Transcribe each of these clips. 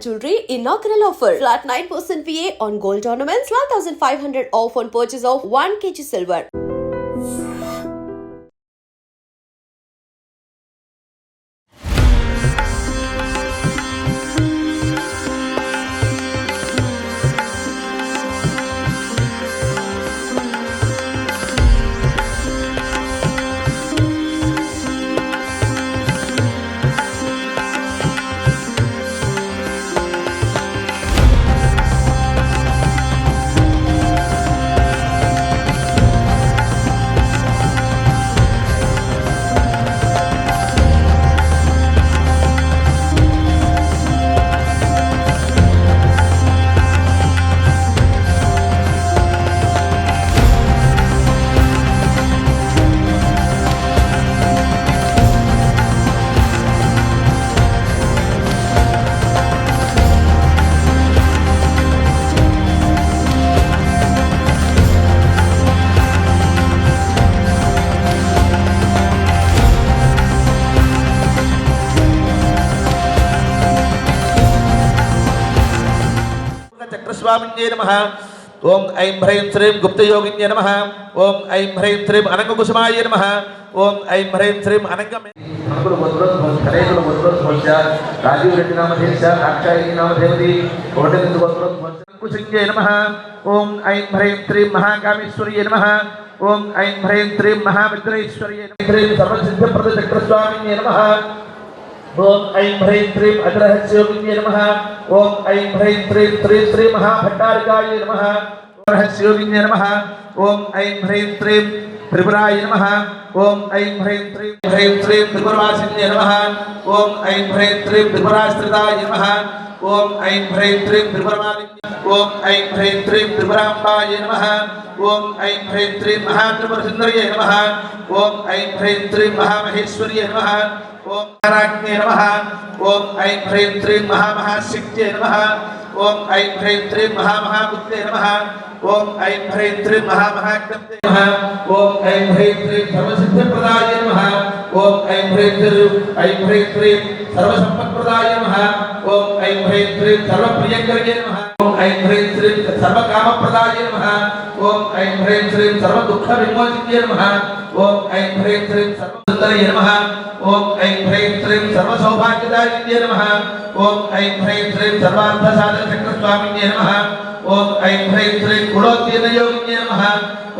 Jewelry inaugural offer. Flat 9% VA on gold ornaments, 12,500 off on purchase of 1 kg silver. చక్రస్వామిన్యే నమ ఓం ఐం హ్రైం శ్రీం గుప్తయోగిన్య నమ ఓం ఐం హ్రైం శ్రీం అనంగకుసుమాయ నమ ఓం ఐం హ్రైం శ్రీం అనంగమే మనకులు వజ్రోత్సవం కరేకులు వజ్రోత్సవం రాజీవ్ రెడ్డి నామధేయ సాక్షాయి నామధేవతి కోటెందు వజ్రోత్సవం కుశంజయ నమ ఓం ఐం హ్రైం శ్రీం మహాకామేశ్వర్య నమ ఓం ఐం హ్రైం శ్రీం మహామిత్రేశ్వర్య నమ సర్వసిద్ధప్రద చక్రస్వామిన్య నమ ओम ऐं ह्रीं त्रीं अग्रहस्योगिन्ये नमः। ओम ऐं ह्रीं त्रीं त्रीं त्रीं महाभट्टारिकायै नमः। अग्रहस्योगिन्ये नमः। ओम ऐं ह्रीं त्रीं त्रिपुराय नमः। ओम ऐं ह्रीं त्रीं ह्रीं त्रीं त्रिपुरवासिन्ये नमः। ओम ऐं ह्रीं त्रीं त्रिपुराश्रिताय नमः। ओम ऐं ह्रीं त्रीं त्रिपुरमालिन्ये ओम ऐं ह्रीं श्रीं त्रिपुराम्बाय नमः ओम ऐं ह्रीं श्रीं महात्मसुन्दर्यै नमः ओम ऐं ह्रीं श्रीं महामहेश्वर्यै नमः ओम कराज्ञे नमः ओम ऐं ह्रीं श्रीं महामहाशक्त्यै नमः ओम ऐं ह्रीं श्रीं महामहाबुद्धे नमः ओम ऐं ह्रीं श्रीं महामहाकृत्ये नमः ओम ऐं ह्रीं श्रीं सर्वसिद्धिप्रदाय नमः ओम ऐं ह्रीं श्रीं ऐं ह्रीं श्रीं सर्वसम्पत्प्रदाय नमः ओम ऐं ह्रीं श्रीं सर्वप्रियङ्कर्ये नमः ऐं ह्रीं श्रीं सर्वकामप्रदाय नमः। ॐ ऐं ह्रीं श्रीं सर्वदुःखविमोचित्यै नमः। ॐ ऐं ह्रीं श्रीं सर्वसुन्दरये नमः। ॐ ऐं ह्रीं श्रीं सर्वसौभाग्यदायिन्यै नमः। ॐ ऐं ह्रीं श्रीं सर्वार्थसाधनचक्रस्वामिन्यै नमः। ओम ऐं ह्रीं श्री गुणोत्तीर्णयोगिन्ये नमः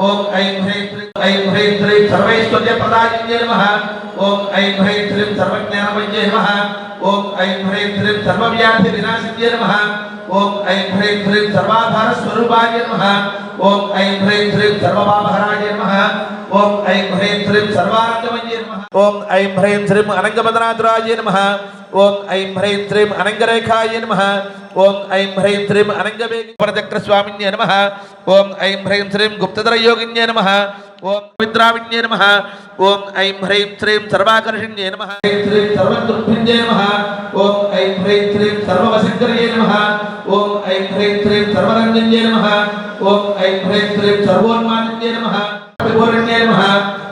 ओम ऐं ह्रीं श्री ऐं ह्रीं श्री सर्वैश्वर्यप्रदायिन्ये नमः ओम ऐं ह्रीं श्रीं सर्वज्ञानमये नमः ओम ऐं ह्रीं श्रीं सर्वव्याधिविनाशिन्ये नमः ओम ऐं ह्रीं श्रीं सर्वाधारस्वरूपाय नमः ओम ऐं ह्रीं श्रीं सर्वपापहराय नमः ఓం ఐం హ్రీం శ్రీం సర్వానందమయ్యే నమ ఓం ఐం హ్రీం శ్రీం అనంగమదనాథురాయ నమ ఓం ఐం హ్రీం శ్రీం అనంగరేఖాయ నమ ఓం ఐం హ్రైం శ్రీం అనంగవేగపరచక్ర స్వామిన్యే నమ. ఓం ఐం హ్రైం శ్రీం గుప్తధరయోగిన్య నమ. ఓం పవిత్రావిణ్యే నమ. ఓం ఐం హ్రైం శ్రీం సర్వాకర్షిణ్యే నమ. ఐం శ్రీం సర్వదుర్భింజే నమ. ఓం ఐం హ్రైం శ్రీం సర్వవశంకర్యే నమ. ఓం ఐం హ్రైం శ్రీం సర్వరంజన్యే నమ. ఓం ఐం హ్రైం శ్రీం సర్వోన్మానిన్యే నమ. విభోరణ్యే నమ.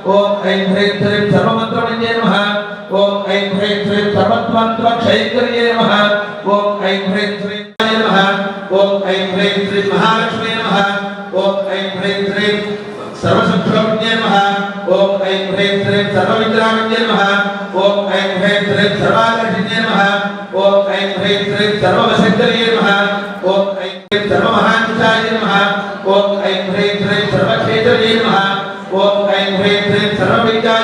ఓం ఐం హ్రైం శ్రీం సర్వమంత్రమణ్యే నమ. ओम ऐं ह्रीं श्रीं सर्वत्वन्त्व क्षैत्रिये नमः ओम ऐं ह्रीं श्रीं नमः ओम ऐं ह्रीं श्रीं महालक्ष्मी नमः ओम ऐं ह्रीं श्रीं सर्वशत्रुघ्ने नमः ओम ऐं ह्रीं श्रीं सर्वविद्रामिन्ये नमः ओम ऐं ह्रीं श्रीं सर्वाकर्षिन्ये नमः ओम ऐं ह्रीं श्रीं सर्ववशङ्करिये नमः ओम ऐं ह्रीं सर्वमहाचार्ये नमः ओम ऐं ह्रीं श्रीं सर्वक्षेत्रये नमः ओम ऐं ह्रीं श्रीं सर्वविद्या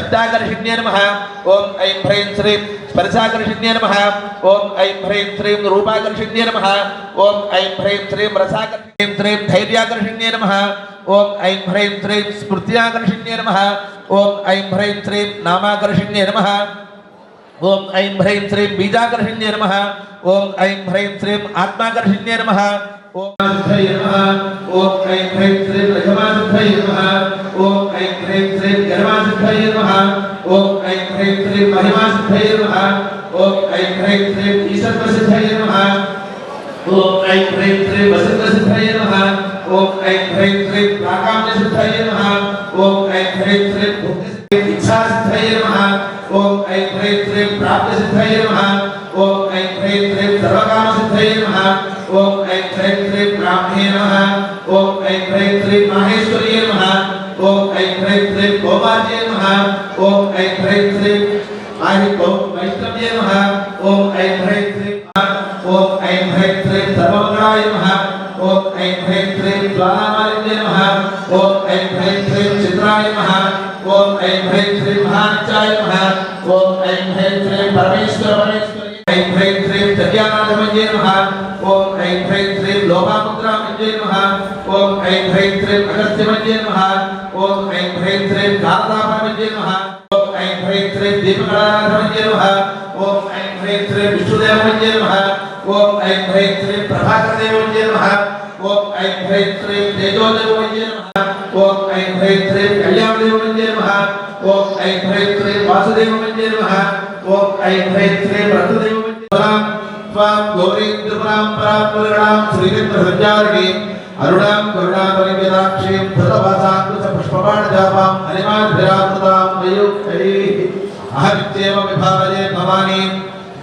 ശബ്ദാകർഷിണ്യ നമ ഓം ഐം ഹ്രൈം ശ്രീം സ്പർശാകർഷിണ്യ നമ ഓം ഐം ഹ്രൈം ശ്രീം രൂപാകർഷിണ്യ നമ ഓം ഐം ഹ്രൈം ശ്രീം രസാകർഷിണ്യം ശ്രീം ധൈര്യാകർഷിണ്യ നമ ഓം ഐം ഹ്രൈം ശ്രീം സ്മൃതിയാകർഷിണ്യ നമ ഓം ഐം ഹ്രൈം ശ്രീം നാമാകർഷിണ്യ നമ ഓം ഐം ഹ്രൈം ശ്രീം ബീജാകർഷിണ്യ നമ ഓം ഐം ഹ്രൈം ശ്രീം ആത്മാകർഷിണ്യ നമ ॐ सिद्धये नमः ॐ ऐं ह्रैं श्रीं लघवासिद्धये नमः ॐ ऐं ह्रैं श्रीं गर्वासिद्धये नमः। ॐ ऐं ह्रैं श्रीं महिमासिद्धये नमः ॐ ऐं ह्रैं श्रीं ईश्वरप्रसिद्धये नमः। ॐ ऐं ह्रैं श्रीं वसन्तसिद्धये नमः ॐ ऐं ह्रैं श्रीं प्राकाम्यसिद्धये नमः ॐ ऐं ह्रैं श्रीं भुक्तिसिद्धये इच्छासिद्धये नमः ॐ ऐं ह्रैं श्रीं प्राप्तिसिद्धये नमः ॐ ऐं ह्रैं श्रीं सर्वकामसिद्धये नमः। ॐ ऐं ह्रीं श्रीं ब्राह्मणे नमः ॐ ऐं ह्रीं श्रीं माहेश्वर्ये नमः ॐ ऐं ह्रीं श्रीं कौमार्ये नमः ॐ ऐं ह्रीं श्रीं आहितो वैष्णव्ये नमः ॐ ऐं ह्रीं श्रीं ॐ ऐं ह्रीं श्रीं सर्वमङ्गलाय नमः ॐ ऐं ह्रीं श्रीं ज्वालामालिन्ये नमः ॐ ऐं ह्रीं श्रीं चित्राय नमः ॐ ऐं ह्रीं श्रीं महानित्याय नमः ॐ ऐं ह्रीं श्रीं परमेश्वर परमेश्वरी ऐं ह्रीं श्रीं जग्यानाथमन्ये नमः ॐ ऐं ह्रीं श्रीं लोभामुद्रामन्ये नमः ॐ ऐं ह्रीं श्रीं अगस्त्यमन्ये नमः ॐ ऐं ह्रीं श्रीं कालतापनमन्ये नमः ॐ ऐं ह्रीं श्रीं दीपकलानाथमन्ये नमः ॐ ऐं ह्रीं श्रीं विष्णुदेवमन्ये नमः ॐ ऐं ह्रीं श्रीं प्रभाकरदेवमन्ये नमः ॐ ऐं ह्रीं श्रीं तेजोदेवमन्ये नमः ॐ ऐं ह्रीं श्रीं कल्याणदेवमन्ये नमः ॐ ऐं ह्रीं श्रीं वासुदेवमन्ये नमः ॐ ऐं ह्रीं श्रीं గౌరీంద్రపురాం పరాపురాం శ్రీమిత్ర సంచారిణి అరుణాం కరుణాం పరిమితాక్షీం ధృతవాసాకృత పుష్పపాణజాపాం అనిమాభిరామృతాం ప్రయుక్తైః అహమిత్యేవ విభావయే భవానీం.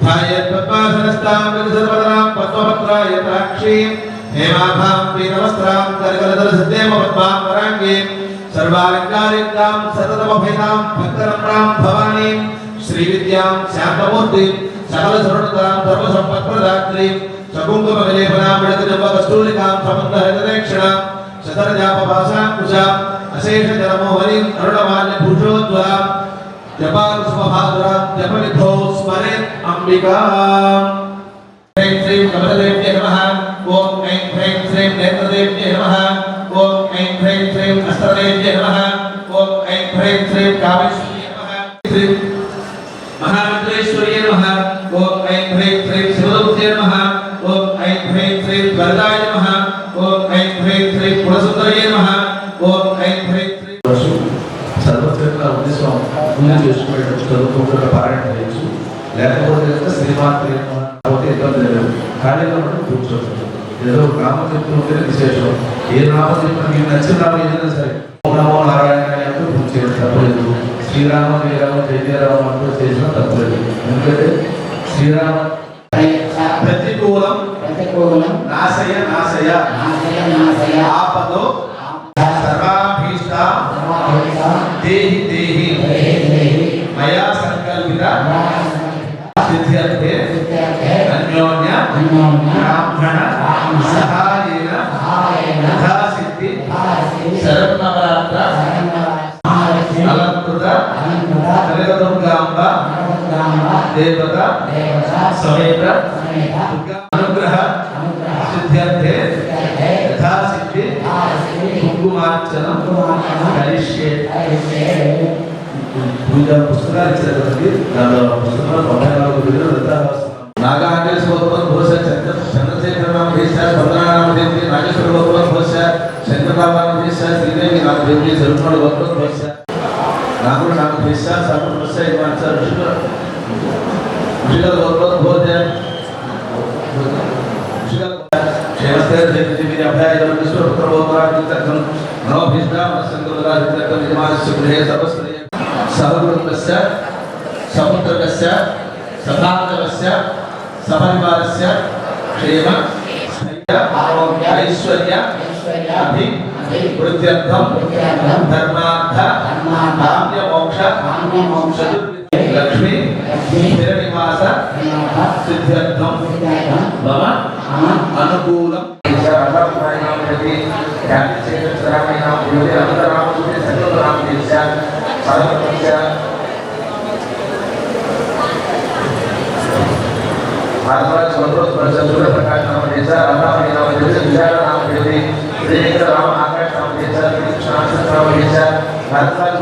ధాయేత్ పద్మాసనస్థాం విదసర్వదనాం పద్మపత్రాయతాక్షీం హేమాభాం పీనవస్త్రాం కరకరదల సద్దేవ పద్మాం వరాంగీం श्रीविद्यां शान्तमूर्तिं सकलसरुणतां सर्वसम्पत्प्रदात्रीं सकुङ्कुमविलेपनां विडतजम्बकस्तूलिकां समन्तहृतरेक्षणां शतरजापभासाङ्कुशाम् अशेषजलमोहरीम् अरुणमाल्यभूषोज्वलां जपाकुसुमभासुरां जपविधौ स्मरेत् अम्बिकाम्। ह्रीं श्रीं कमलदेव्ये नमः। ॐ ऐं ह्रीं श्रीं नेत्रदेव्ये नमः। ॐ ऐं ह्रीं श्रीं हस्तदेव्ये नमः। ॐ ऐं ह्रीं श्रीं कामेश्वर्ये పూజ చేసుకునేటప్పుడు చదువుకుంటున్న పారాయణ చేయొచ్చు. లేకపోతే కనుక శ్రీమాత్రి కాబట్టి ఇబ్బంది లేదు. ఖాళీగా ఉంటే కూర్చోవచ్చు ఏదో నామం చెప్తుంటే విశేషం. ఏ నామం చెప్పినా మీకు నచ్చిన నామం ఏదైనా సరే నమో నారాయణ అంటూ పూజ చేయడం తప్పలేదు. శ్రీరామ జయ జయరామ అంటూ చేసినా తప్పలేదు. ఎందుకంటే శ్రీరామ ప్రతికూలం ప్రతికూలం నాశయ నాశయ నాశయ నాశయ ఆపదో సర్వాభీష్ట దేహి దేహి. मया संकल्पिता सिद्ध्यर्थे अन्योन्य ब्राह्मण सहायेन तथा सिद्धि देवता समेत अनुग्रह सिद्ध्यर्थे यथा सिद्धि करिष्ये పూజ పుస్తకాలు ఇచ్చారు కదండి దానిలో పుస్తకాలు తొంభై నాలుగు నాగా ఆంజనేయ భగవత్ ఘోష చంద్ర చంద్రశేఖరరామ చేశా స్వర్ణనారాయణ దేవి నాగేశ్వర భగవత్ ఘోష శంకరరామారాయణ చేశా శ్రీదేవి నాకు దేవి సరుమాడు భగవత్ ఘోష నాకు నాకు చేశా సమర్ ఘోష ఇమాంస ఋషుల ఋషుల భగవత్ ఘోష అభ్యాయ సర్వస్త్రే సహకుటుంబస్ సముద్రకస్ సభాంతరస్ సపరివారస్ క్షేమ ఐశ్వర్య అభి వృత్యర్థం ధర్మార్థ కామ్య మోక్ష లక్ష్మి స్థిర నివాస సిద్ధ్యర్థం మమ అనుకూలం. చేయడం సరమైన అందరూ రామ సకల రామ महाराज मनोरथ प्रसन्न सूर्य प्रकाश नाम देशा रामामणि नाम देशा विशाल नाम देवी श्रीचक्र राम आकाश नाम देशा श्री कृष्ण नाम देशा भारतराज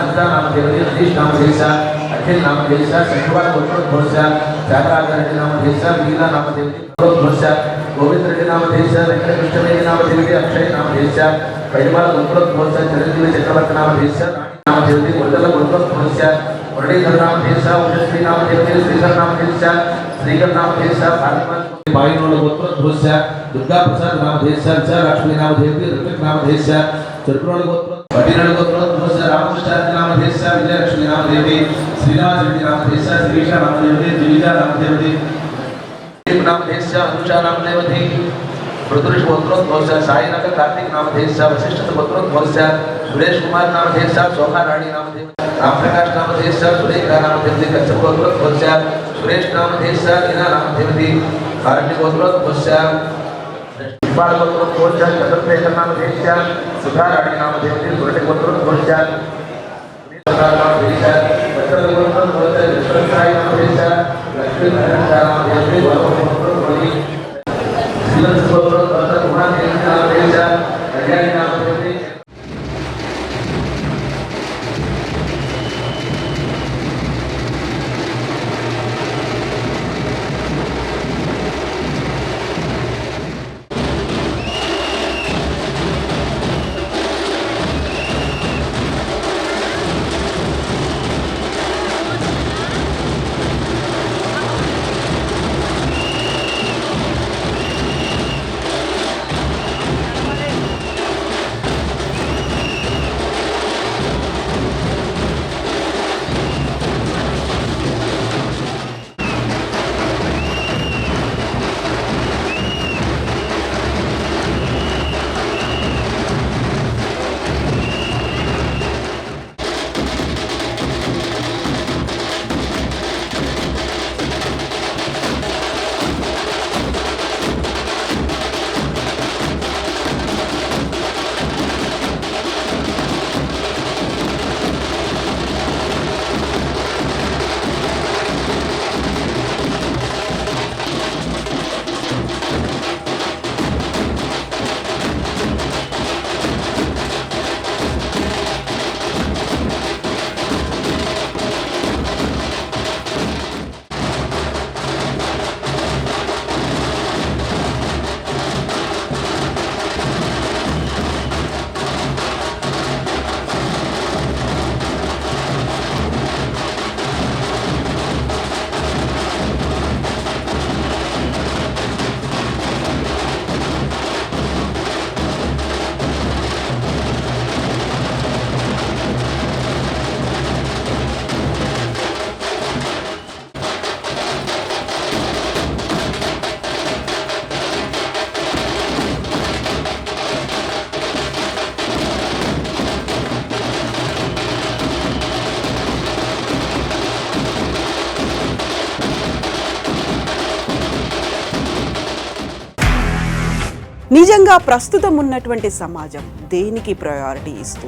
संता नाम देवी सतीश नाम देशा अखिल नाम देशा शंकरवाद गोत्र घोषा त्यागराज रेड्डी नाम देशा मीना नाम देवी घोषा गोविंद्र के नाम देश वेंकटकृष्ण के नाम देवी अक्षय नाम देश परिमाल गुंपुल ध्वज चिरंजीवी चक्रवर्ती नाम देश नाम देवी उल्लल गुंपुल ध्वज मुरलीधर नाम देश उजस्वी नाम देवी श्रीधर नाम देश श्रीकर नाम देश भारतमान बाईनोल गुंपुल ध्वज दुर्गा प्रसाद नाम देश लक्ष्मी नाम देवी ऋतिक नाम देश त्रिपुरण गोत्र पटिरण गोत्र ध्वज रामकृष्ण नाम देश विजयलक्ष्मी नाम देवी श्रीनाथ रेड्डी नाम देश श्रीशा नाम देवी जीविका नाम नामधेश अनुषा नामदेवधे ऋतुरिषोत्रोद्भवस्य सायनक कार्तिक नामधेयस्य वशिष्ठपुत्रोद्भवस्य सुरेश कुमार नामधेयस्य शोभा राणी नामधेय रामप्रकाश नामधेयस्य सुरेखा नामधेयस्य कच्छपुत्रोद्भवस्य सुरेश नामधेयस्य लीना नामधेयति आरण्यगोत्रोद्भवस्य पालगोत्रोद्भवस्य चतुर्वेद नामधेयस्य सुधा राणी नामधेयति पुरटिगोत्रोद्भवस्य नामधेयस्य ముఖ్యంగా ప్రస్తుతం ఉన్నటువంటి సమాజం దేనికి ప్రయారిటీ ఇస్తుంది?